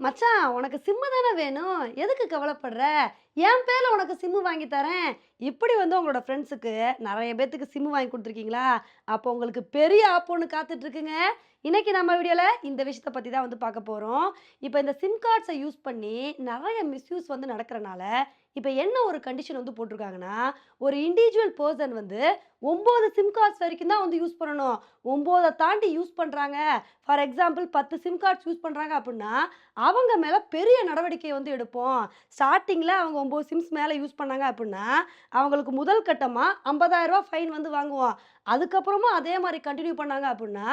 மச்சான் உனக்கு சிம்மு தானே வேணும்? எதுக்கு கவலைப்படுற? என் பேரில் உனக்கு சிம்மு வாங்கி தரேன். இப்படி வந்து உங்களோட ஃப்ரெண்ட்ஸுக்கு நிறைய பேர்த்துக்கு சிம்மு வாங்கி கொடுத்துருக்கீங்களா? அப்போ உங்களுக்கு பெரிய ஆப் ஒன்று இன்றைக்கி நம்ம வீடியோவில் இந்த விஷயத்தை பற்றி தான் வந்து பார்க்க போகிறோம் இப்போ இந்த சிம் கார்ட்ஸை யூஸ் பண்ணி நிறைய மிஸ்யூஸ் வந்து நடக்கிறனால இப்போ என்ன ஒரு கண்டிஷன் வந்து போட்டிருக்காங்கன்னா ஒரு இண்டிவிஜுவல் பர்சன் வந்து ஒம்பது சிம் கார்ட்ஸ் வரைக்கும் தான் வந்து யூஸ் பண்ணணும். ஒம்போதை தாண்டி யூஸ் பண்ணுறாங்க ஃபார் எக்ஸாம்பிள் பத்து சிம் கார்ட்ஸ் யூஸ் பண்ணுறாங்க அப்படின்னா அவங்க மேலே பெரிய நடவடிக்கை வந்து எடுப்போம். ஸ்டார்டிங்கில் அவங்க ஒம்பது சிம்ஸ் மேலே யூஸ் பண்ணாங்க அப்படின்னா அவங்களுக்கு முதல் கட்டமாக ஐம்பதாயிரரூபா ஃபைன் வந்து வாங்குவோம் அதுக்கப்புறமா அதே மாதிரி கண்டினியூ பண்ணாங்க அப்படின்னா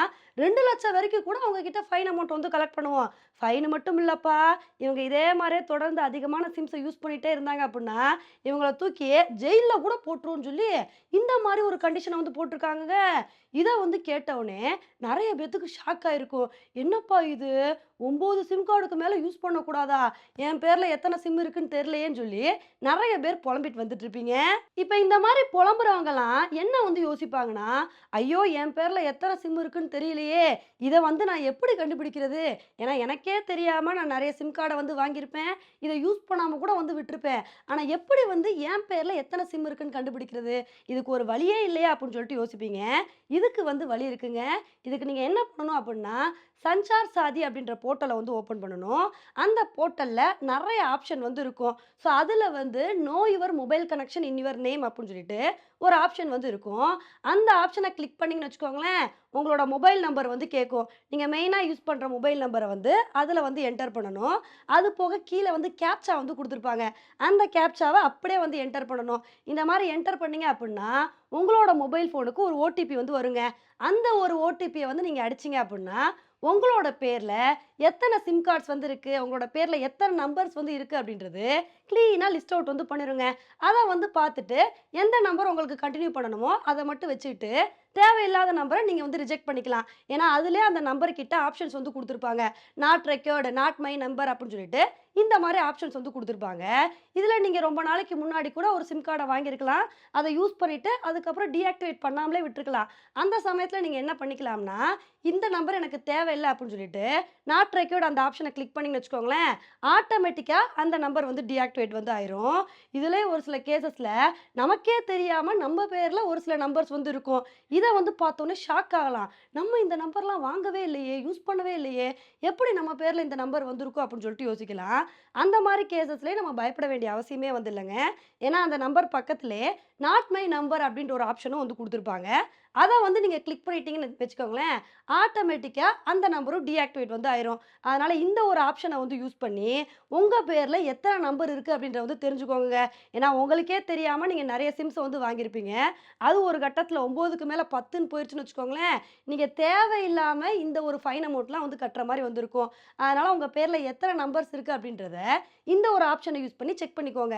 ரெண்டு லட்சம் வரைக்கும் கூட அவங்க கிட்ட ஃபைன் அமௌண்ட் வந்து கலெக்ட் பண்ணுவோம் ஃபைன் மட்டும் இல்லைப்பா. இவங்க இதே மாதிரியே தொடர்ந்து அதிகமான சிம்ஸை யூஸ் பண்ணிகிட்டே இருந்தாங்க அப்படின்னா இவங்கள தூக்கி ஜெயிலில் கூட போட்டுருவோம்னு சொல்லி இந்த மாதிரி ஒரு கண்டிஷனை வந்து போட்டிருக்காங்க இதை வந்து கேட்டவுடனே நிறைய பேத்துக்கு ஷாக் ஆகிருக்கும் என்னப்பா இது? ஒம்பது சிம் கார்டுக்கு மேலே யூஸ் பண்ணக்கூடாதா? என் பேரில் எத்தனை சிம் இருக்குன்னு தெரிலையேன்னு சொல்லி. நிறைய பேர் புலம்பிட்டு வந்துட்டு இருப்பீங்க இப்போ இந்த மாதிரி புலம்புறவங்கலாம் என்ன வந்து யோசிப்பாங்கன்னா ஐயோ என் பேரில் எத்தனை சிம் இருக்குன்னு தெரியலையே. இதை வந்து நான் எப்படி கண்டுபிடிக்கிறது? ஏன்னா எனக்கே தெரியாமல் நான் நிறைய சிம் கார்டை வந்து வாங்கியிருப்பேன். இதை யூஸ் பண்ணாமல் கூட வந்து விட்டுருப்பேன். ஆனால் எப்படி வந்து என் பேரில் எத்தனை சிம் இருக்குன்னு கண்டுபிடிக்கிறது? இதுக்கு ஒரு வழியே இல்லையா அப்படின்னு சொல்லிட்டு யோசிப்பீங்க. இதுக்கு வந்து வழி இருக்குங்க. இதுக்கு நீங்கள் என்ன பண்ணணும் அப்படின்னா சஞ்சார் சாதி அப்படின்ற போர்ட்டலை வந்து ஓப்பன் பண்ணணும். அந்த போர்ட்டலில் நிறைய ஆப்ஷன் வந்து இருக்கும். ஸோ அதில் வந்து know your mobile connection in your name அப்படின்னு சொல்லிட்டு ஒரு ஆப்ஷன் வந்து இருக்கும். அந்த ஆப்ஷனை கிளிக் பண்ணிங்கன்னு வச்சுக்கோங்களேன் உங்களோட மொபைல் நம்பர் வந்து கேட்கும். நீங்கள் மெயினாக யூஸ் பண்ணுற மொபைல் நம்பரை வந்து அதில் வந்து என்டர் பண்ணணும். அது போக கீழே வந்து கேப்சா வந்து கொடுத்துருப்பாங்க. அந்த கேப்சாவை அப்படியே வந்து என்டர் பண்ணணும். இந்த மாதிரி என்டர் பண்ணீங்க அப்படின்னா உங்களோட மொபைல் ஃபோனுக்கு ஒரு ஓடிபி வந்து வருங்க. அந்த ஒரு ஓடிபியை வந்து நீங்கள் அடிச்சிங்க அப்படின்னா உங்களோட பேரில் எத்தனை சிம் கார்ட்ஸ் வந்து இருக்குது உங்களோட பேரில் எத்தனை நம்பர்ஸ் வந்து இருக்குது அப்படின்றது க்ளீனாக லிஸ்ட் அவுட் வந்து பண்ணிடுங்க அதை வந்து பார்த்துட்டு எந்த நம்பர் உங்களுக்கு கண்டினியூ பண்ணணுமோ அதை மட்டும் வச்சுக்கிட்டு தேவையில்லாத நம்பரை நீங்கள் வந்து ரிஜெக்ட் பண்ணிக்கலாம். ஏன்னா அதிலே அந்த நம்பர்கிட்ட ஆப்ஷன்ஸ் வந்து கொடுத்துருப்பாங்க. Not record not my number அப்படின்னு சொல்லிட்டு இந்த மாதிரி ஆப்ஷன்ஸ் வந்து கொடுத்துருப்பாங்க. இதில் நீங்கள் ரொம்ப நாளைக்கு முன்னாடி கூட ஒரு சிம் கார்டை வாங்கியிருக்கலாம். அதை யூஸ் பண்ணிவிட்டு அதுக்கப்புறம் டீஆக்டிவேட் பண்ணாமலே விட்டுருக்கலாம். அந்த சமயத்தில் நீங்கள் என்ன பண்ணிக்கலாம்னா இந்த நம்பர் எனக்கு தேவையில்லை அப்படின்னு சொல்லிட்டு நாட் அந்த ஆப்ஷனை கிளிக் பண்ணிங்கன்னு வச்சுக்கோங்களேன் ஆட்டோமேட்டிக்காக அந்த நம்பர் வந்து டீஆக்டிவேட் வந்து ஆயிரும். இதிலே ஒரு சில கேசஸில் நமக்கே தெரியாமல் நம்ம பேரில் ஒரு சில நம்பர்ஸ் வந்து இருக்கும். இதை வந்து பார்த்தோன்னே ஷாக் ஆகலாம். நம்ம இந்த நம்பர்லாம் வாங்கவே இல்லையே யூஸ் பண்ணவே இல்லையே. எப்படி நம்ம பேரில் இந்த நம்பர் வந்திருக்கும் அப்படின்னு சொல்லிட்டு யோசிக்கலாம். அந்த மாதிரி கேசஸ்லேயே நம்ம பயப்பட வேண்டிய அவசியமே வந்து இல்லைங்க. ஏன்னா அந்த நம்பர் பக்கத்துலேயே நாட் மை நம்பர் அப்படின்ற ஒரு ஆப்ஷனும் வந்து கொடுத்துருப்பாங்க. அதை வந்து நீங்கள் கிளிக் பண்ணிட்டீங்கன்னு வச்சுக்கோங்களேன் ஆட்டோமேட்டிக்காக அந்த நம்பரும் டீஆக்டிவேட் வந்து ஆயிரும். அதனால் இந்த ஒரு ஆப்ஷனை வந்து யூஸ் பண்ணி உங்கள் பேரில் எத்தனை நம்பர் இருக்குது அப்படின்றத வந்து தெரிஞ்சுக்கோங்க. ஏன்னா உங்களுக்கே தெரியாமல் நீங்கள் நிறைய சிம்ஸை வந்து வாங்கியிருப்பீங்க. அது ஒரு கட்டத்தில் ஒம்போதுக்கு மேலே பத்துன்னு போயிடுச்சுன்னு வச்சுக்கோங்களேன் நீங்கள் தேவையில்லாமல் இந்த ஒரு ஃபைன் அமௌண்ட்லாம் வந்து கட்டுற மாதிரி வந்திருக்கும். அதனால் உங்கள் பேரில் எத்தனை நம்பர்ஸ் இருக்குது அப்படின்றத இந்த ஒரு ஆப்ஷனை யூஸ் பண்ணி செக் பண்ணிக்கோங்க.